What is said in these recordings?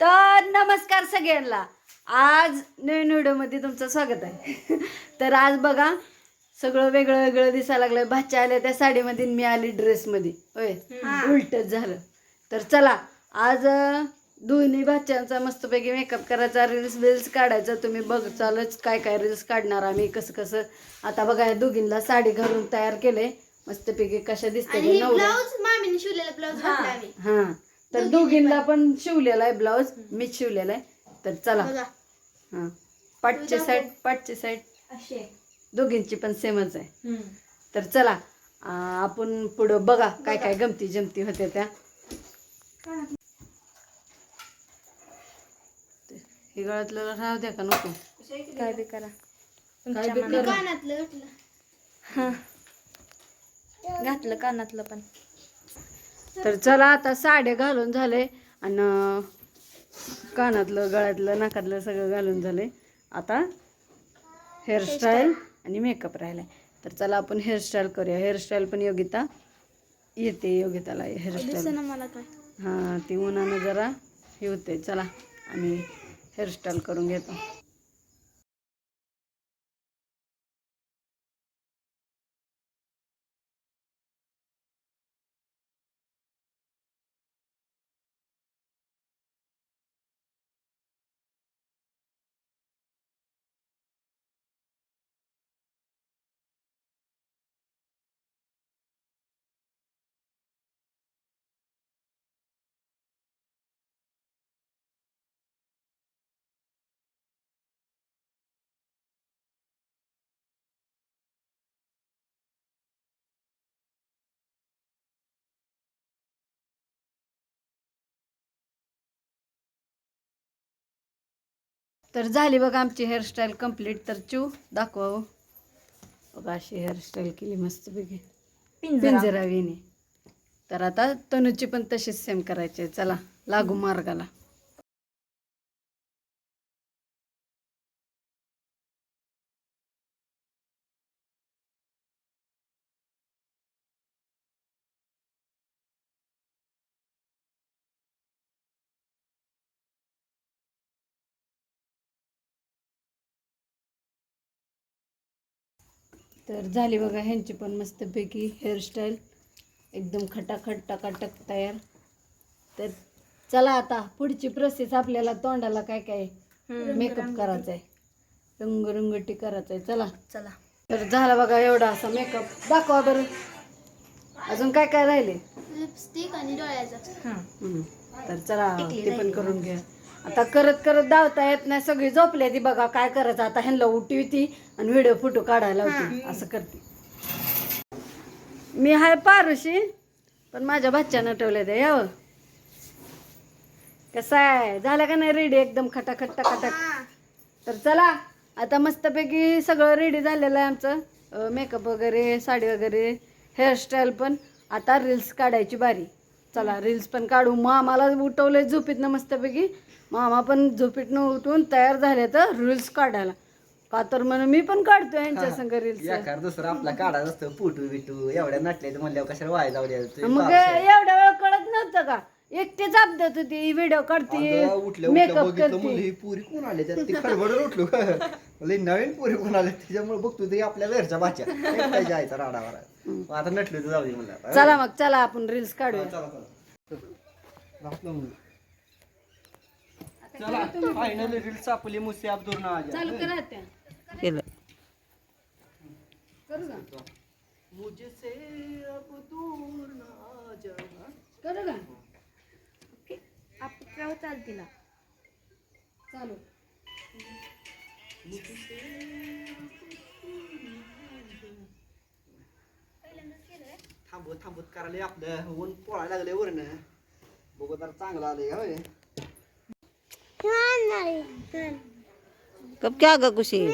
तर नमस्कार सगळ्यांना. आज नवीन व्हिडिओमध्ये तुमचं स्वागत आहे. तर आज बघा सगळं वेगळं वेगळं दिसायला लागलं भाच्या आल्या त्या साडीमध्ये मी आली ड्रेसमध्ये. होय? उलटच झालं. तर चला आज दोन्ही भाच्यांचा मस्तपैकी मेकअप करायचा. रील्स बिल्स काढायचा. तुम्ही बघ चालच काय काय रील्स काढणार आम्ही कसं कसं. आता बघा या दोघींना साडी घालून तयार केले मस्तपैकी कशा दिसते आणि ते नवरा ब्लाऊज मामीने शिवलेला ब्लाऊज घातला आम्ही. हा. तर दोघींना पण. शिवलेला आहे ब्लाऊज मीच शिवलेला आहे. तर चला. बघा. हा. पाठची साईड पाठची साईड असे. दोघींची पण सेमच आहे. तर चला. आपण पुढं बघा काय काय गमती जमती होत्या त्या. हे गळ्यातलं राहू द्या का नको? काय बी करा. काय बी करा. घातलं कानातलं पण. तर चला आता साड्या घालून झाले आणि कानातलं गळ्यातलं नाकातलं सगळं घालून झाले. आता हेअरस्टाईल आणि मेकअप राहिलाय. तर चला आपण हेअरस्टाईल करूया. हेअरस्टाईल पण योगिता येते योगिताला हेअरस्टाईल हां ती उन्हानं जरा हे होते. चला आम्ही हेअरस्टाईल करून घेतो. तर झाली बघा आमची हेअरस्टाईल कंप्लीट तर चू दाखवा हो. बघा अशी हेअरस्टाईल केली मस्तपैकी पिंजरा. विणी. तर आता तनुची पण तशीच सेम करायची. चला लागू मार्गाला. तर झाली बघा ह्यांची पण मस्तपैकी हेअरस्टाईल एकदम खटाखट टकाटक तयार. तर चला आता पुढची प्रोसेस आपल्याला तोंडाला काय काय मेकअप करायचा आहे रंगरंगटी करायचा आहे चला. चला. तर झाला बघा एवढा असा मेकअप दाखवा बरं. अजून काय काय राहिले? लिपस्टिक आणि डोळ्याचं. तर चला ते पण करून घ्या. आता करत करत धावता येत नाही. सगळी झोपली ती बघा काय करायचं. आता ह्यांना उठी ती आणि व्हिडिओ फोटो काढायला होती. असं करते. मी हाय पारुशी पण माझ्या भाच्यानं ठेवलं ते यावं कसं आहे? झालं का नाही रेडी एकदम खटाखट टकाटक? तर चला आता मस्तपैकी सगळं रेडी झालेलं आहे आमचं. मेकअप वगैरे साडी वगैरे हेअरस्टाईल पण. आता रील्स काढायची बारी. चला रील्स पण काढू. मामाला उठवलंय झोपीतनं मस्तपैकी मामा पण झोपीतनं उठून तयार झाले तर रील्स काढायला. का तर म्हणून मी पण काढतो यांच्या संग रील्स एखाद दुसरं आपला काढायचं असतं पुटू बिटू. एवढ्या नटले म्हणल्यावर कशाला वाया जाऊ द्यायचं मग एवढ्या वेळ कळत नव्हतं का? एकटीच अपडेट होती व्हिडिओ उठल्या उठल्या मेकअप बघितलं करते. म्हणलं ही पुरी कोण आले त्यात? ती खडबड उठलो लई नवीन पुरी कोण आले त्याच्यामुळे बघतो ते आपल्या घरच्या बाच्या एकट्याच्या आईचा राडावर आहे. मग आता नटले तर जाऊ दे म्हणलं चला मग चला आपण रील्स काढूया चला फायनली रील्स आपली मुसे अब्दुल चालू करा त्या केलं. करू का? मुझसे अब दूर ना जा करू का? आपण चालतील चालू. थांबवत थांबवत करायला आपलं. ऊन पोळायला लागले वरनं. बघू तर चांगलं आलंय होय. कब क्या ग खुशी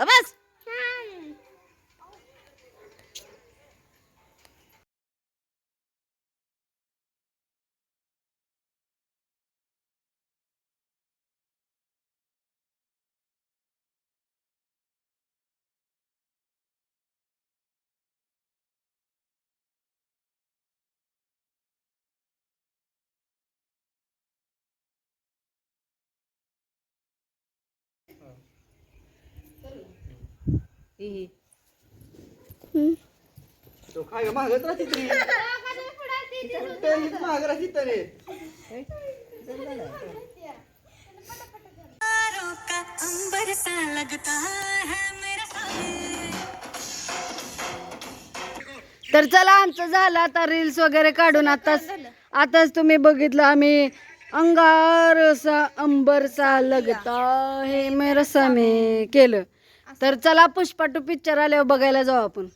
बस. ही तो काय ग मागत राहते तरी माग राहते तरी तर चला आमचं झालं आता रील्स वगैरे काढून. आताच आताच तुम्ही बघितलं आम्ही अंगार सा अंबर सा लगता हे मेरा समे केलं. तर चला पुष्पा टू पिक्चर आल्यावर बघायला जाऊ आपण.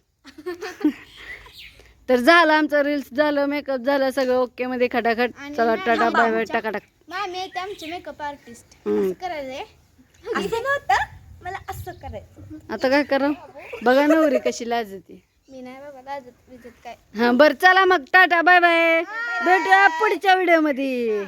तर झालं आमचं रील्स झालं मेकअप झालं सगळं ओके मध्ये खटाखट. चला टाटा बाय बाय आमच्या- टाकाटाक. मामी आहेत आमचे मेकअप आर्टिस्ट. असं असं नव्हतं मला असं करायचं आता काय करा? बघा नवरी कशी लाजती. मी नाही बाबा लाजत काय. हा बरं चला मग टाटा बाय बाय भेटूया पुढच्या व्हिडिओमध्ये.